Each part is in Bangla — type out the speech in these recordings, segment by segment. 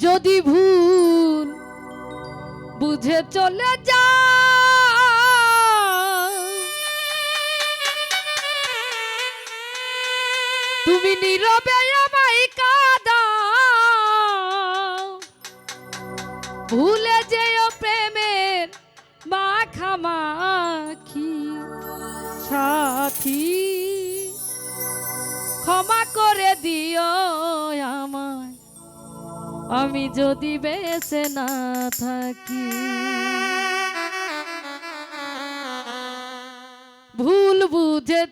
যদি ভুল বুঝে চলে যা। তুমি নীরবে আমায় কাদা। ভুলে যেও প্রেমের মাখামাখি। সাথী, ক্ষমা করে দিও আমার আমি যদি বেঁচে না থাকি ভুল বুঝে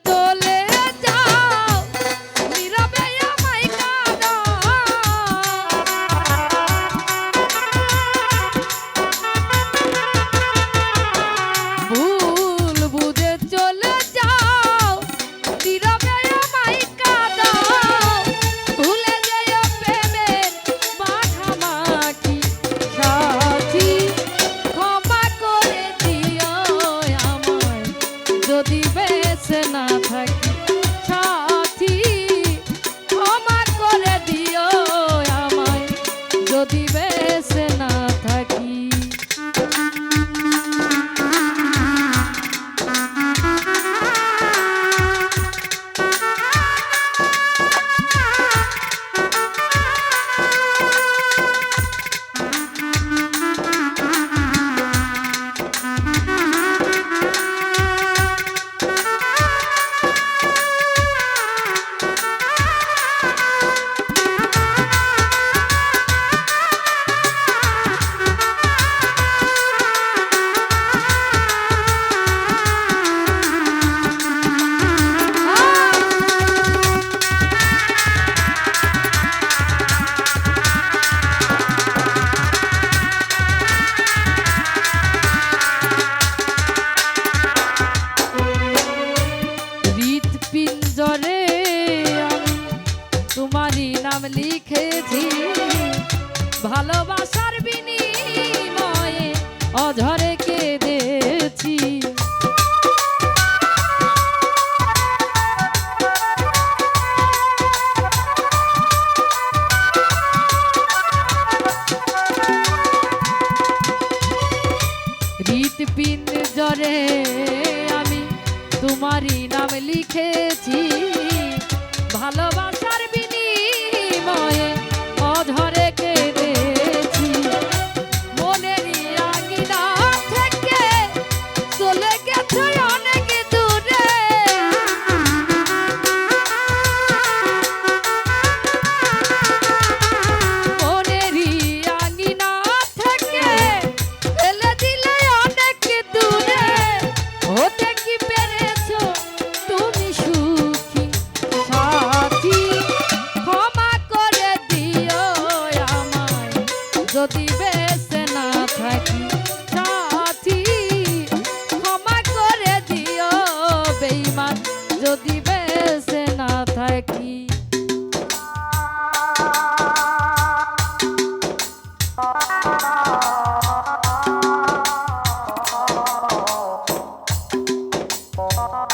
লিখেছি। ভালোবাসার বিনিময়ে অঝরে কেঁদেছি। হৃৎপিণ্ড জ্বরে আমি তোমারই নাম লিখেছি। ভালোবাসা Oh.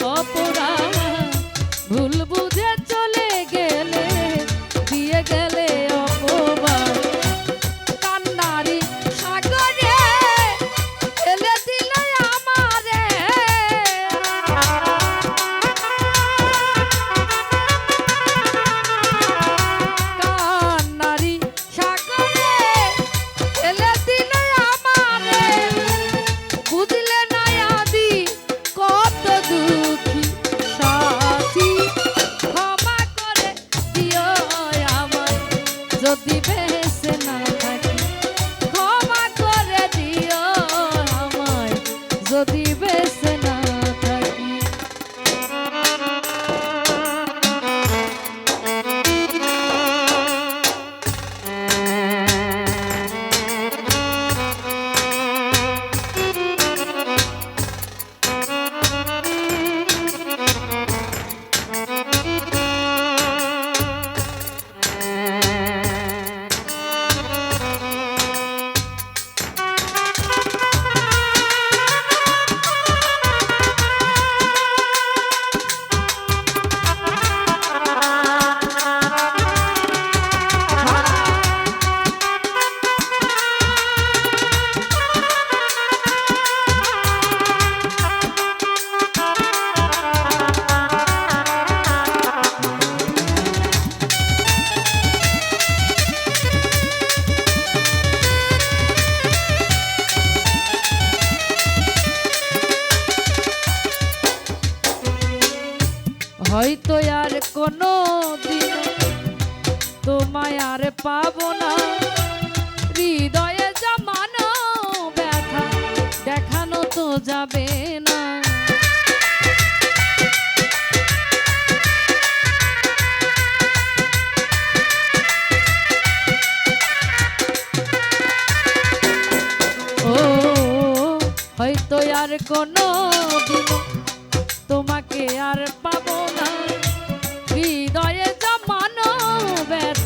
কি ছিল মোর অপরাধ হয়তো আর কোনো দিন তোমায় আর পাবো না। হৃদয়ে জমানো ব্যথা দেখানো তো যাবে না। হয়তো আর কোনো দিন তোমাকে আর পাবো হৃদয়ে জমানো ব্যথা